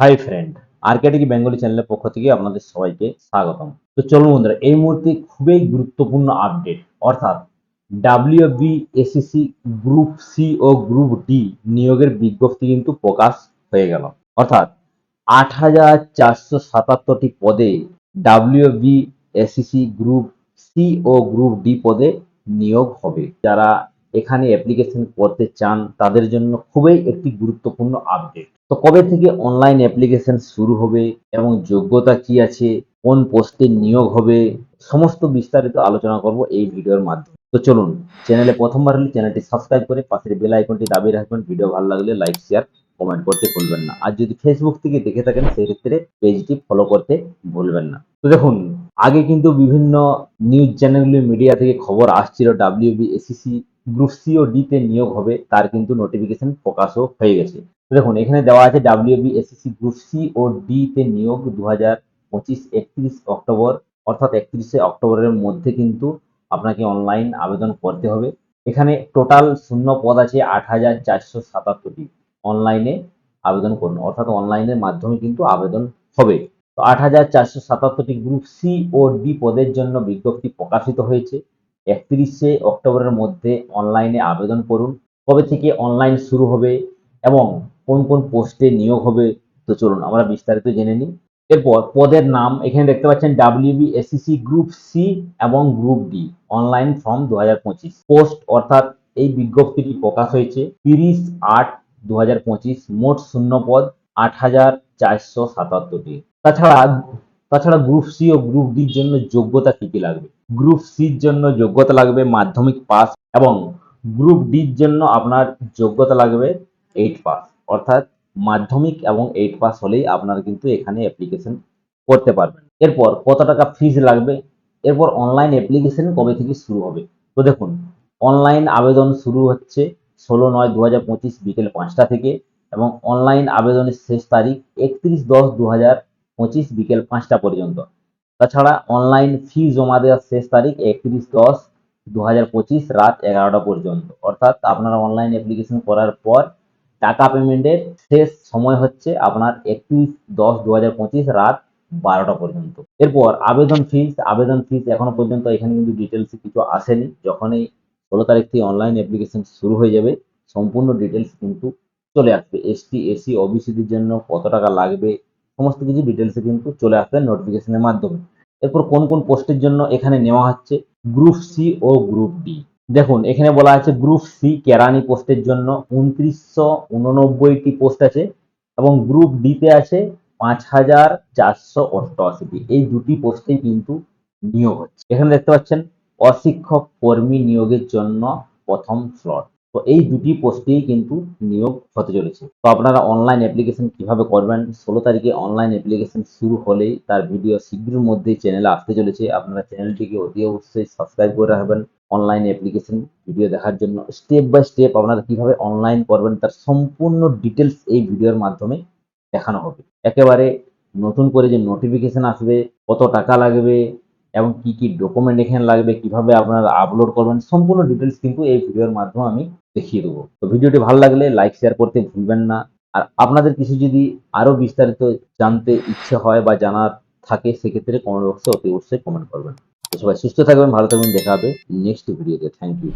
Hi friend Arctic Bengali চ্যানেলের পক্ষ থেকে আপনাদের সবাইকে স্বাগতম। তো চলুন বন্ধুরা, এই মুহূর্তে খুবই গুরুত্বপূর্ণ আপডেট অর্থাৎ ডাব্লিউবি এসিসি গ্রুপ সি ও গ্রুপ ডি নিয়োগের বিজ্ঞপ্তি কিন্তু প্রকাশ হয়ে গেল। অর্থাৎ আট হাজার চারশো সাতাত্তরটি পদে ডাব্লিউবি এসিসি গ্রুপ সি ও গ্রুপ ডি পদে নিয়োগ হবে। যারা এখানে অ্যাপ্লিকেশন করতে চান, তাদের জন্য খুবই একটি গুরুত্বপূর্ণ আপডেট তো কবে থেকে অনলাইন অ্যাপ্লিকেশন শুরু হবে এবং যোগ্যতা কি আছে, কোন পোস্টে নিয়োগ হবে, সমস্ত বিস্তারিত আলোচনা করব এই ভিডিওর মাধ্যমে। তো চলুন চ্যানেলে প্রথমবার হলে চ্যানেলটি সাবস্ক্রাইব করে পাশের বেল আইকনটি দাবিয়ে রাখবেন। ভিডিও ভালো লাগলে লাইক শেয়ার কমেন্ট করতে ভুলবেন না। আর যদি ফেসবুক থেকে দেখে থাকেন সেক্ষেত্রে পেজটি ফলো করতে ভুলবেন না। তো দেখুন, আগে কিন্তু বিভিন্ন নিউজ চ্যানেলগুলি মিডিয়া থেকে খবর আসছিল ডাব্লিউবি এসিসি গ্রুপ সি ও ডি তে নিয়োগ হবে, তার কিন্তু নোটিফিকেশন প্রকাশও হয়ে গেছে। দেখুন, এখানে দেওয়া আছে ডাব্লিউবি এসিসি গ্রুপ সি ও ডি তে নিয়োগ দু হাজার পঁচিশ একত্রিশ অক্টোবর, অর্থাৎ একত্রিশে অক্টোবরের মধ্যে কিন্তু আপনাকে অনলাইন আবেদন করতে হবে। এখানে টোটাল শূন্য পদ আছে আট হাজার চারশো সাতাত্তরটি। অনলাইনে আবেদন করুন, অর্থাৎ অনলাইনের মাধ্যমে কিন্তু আবেদন হবে। তো আট হাজার চারশো সাতাত্তরটি গ্রুপ সি ও ডি পদের জন্য বিজ্ঞপ্তি প্রকাশিত হয়েছে। একত্রিশে অক্টোবরের মধ্যে অনলাইনে আবেদন করুন। কবে থেকে অনলাইন শুরু হবে এবং কোন কোন পোস্টে নিয়োগ হবে, তো চলুন আমরা বিস্তারিত জেনে নিই। এরপর পদের নাম, এখানে দেখতে পাচ্ছেন ডাব্লিউবি এসিসি গ্রুপ সি এবং গ্রুপ ডি অনলাইন ফর্ম দু হাজার পঁচিশ। পোস্ট অর্থাৎ এই বিজ্ঞপ্তিটি প্রকাশ হয়েছে তিরিশ আট দু মোট শূন্য পদ আট হাজার চারশো সাতাত্তরটি। তাছাড়া তাছাড়া গ্রুপ সি ও গ্রুপ ডির জন্য যোগ্যতা কি কি লাগবে? গ্রুপ সির জন্য যোগ্যতা লাগবে মাধ্যমিক পাস এবং গ্রুপ ডির জন্য আপনার যোগ্যতা লাগবে এইট পাস অর্থাৎ মাধ্যমিক এবং এইট পাস হলেই আপনারা কিন্তু এখানে অ্যাপ্লিকেশন করতে পারবেন। এরপর কত টাকা ফিজ লাগবে? এরপর অনলাইন অ্যাপ্লিকেশন কবে থেকে শুরু হবে? তো দেখুন অনলাইন আবেদন শুরু হচ্ছে ষোলো নয় দু হাজার পঁচিশ বিকেল পাঁচটা থেকে এবং অনলাইন আবেদনের শেষ তারিখ একত্রিশ দশ দু হাজার পঁচিশ বিকেল পাঁচটা পর্যন্ত। তাছাড়া অনলাইন ফি জমা দেওয়ার শেষ তারিখ একত্রিশ দশ দু হাজার পঁচিশ রাত এগারোটা পর্যন্ত। অর্থাৎ আপনারা অনলাইন অ্যাপ্লিকেশন করার পর টাকা পেমেন্টের শেষ সময় হচ্ছে আপনার একত্রিশ দশ দু হাজার পঁচিশ রাত বারোটা পর্যন্ত। এরপর আবেদন ফিস আবেদন ফিস এখনও পর্যন্ত এখানে কিন্তু ডিটেলসে কিছু আসেনি। যখনই ষোলো তারিখ থেকে অনলাইন অ্যাপ্লিকেশন শুরু হয়ে যাবে, সম্পূর্ণ ডিটেলস কিন্তু চলে আসবে। এসটি এসসি ওবিসিদের জন্য কত টাকা লাগবে, সমস্ত কিছু ডিটেলসে কিন্তু চলে আসবে নোটিফিকেশনের মাধ্যমে। এরপর কোন কোন পোস্টের জন্য এখানে নেওয়া হচ্ছে গ্রুপ সি ও গ্রুপ ডি দেখুন, এখানে বলা আছে গ্রুপ সি কেরানি পোস্টের জন্য উনত্রিশশো উননব্বইটি পোস্ট আছে এবং গ্রুপ ডিতে আছে পাঁচ হাজার চারশো অষ্টআশিটি। এই দুটি পোস্টেই কিন্তু নিয়োগ হচ্ছে। এখানে দেখতে পাচ্ছেন, অশিক্ষক কর্মী নিয়োগের জন্য প্রথম স্লট তো এই দুটি পোস্টেই কিন্তু নিয়োগ হতে চলেছে। তো আপনারা অনলাইন অ্যাপ্লিকেশন কীভাবে করবেন, ষোলো তারিখে অনলাইন অ্যাপ্লিকেশন শুরু হলেই তার ভিডিও শীঘ্রের মধ্যেই চ্যানেলে আসতে চলেছে। আপনারা চ্যানেলটিকে অতি অবশ্যই সাবস্ক্রাইব করে রাখবেন। অনলাইন অ্যাপ্লিকেশন ভিডিও দেখার জন্য স্টেপ বাই স্টেপ আপনারা কীভাবে অনলাইন করবেন তার সম্পূর্ণ ডিটেলস এই ভিডিওর মাধ্যমে দেখানো হবে। একেবারে নতুন করে যে নোটিফিকেশন আসবে, কত টাকা লাগবে এবং কি কি ডকুমেন্ট এখানে লাগবে, কীভাবে আপনারা আপলোড করবেন, সম্পূর্ণ ডিটেলস কিন্তু এই ভিডিওর মাধ্যমে আমি দেখিয়ে দেবো। তো ভিডিওটি ভালো লাগলে লাইক শেয়ার করতে ভুলবেন না। আর আপনাদের কিছু যদি আরও বিস্তারিত জানতে ইচ্ছে হয় বা জানার থাকে, সেক্ষেত্রে কমেন্ট বক্সে অতি অবশ্যই কমেন্ট করবেন। সবাই সুস্থ থাকবেন ভালো থাকবেন দেখা হবে নেক্সট ভিডিওতে থ্যাংক ইউ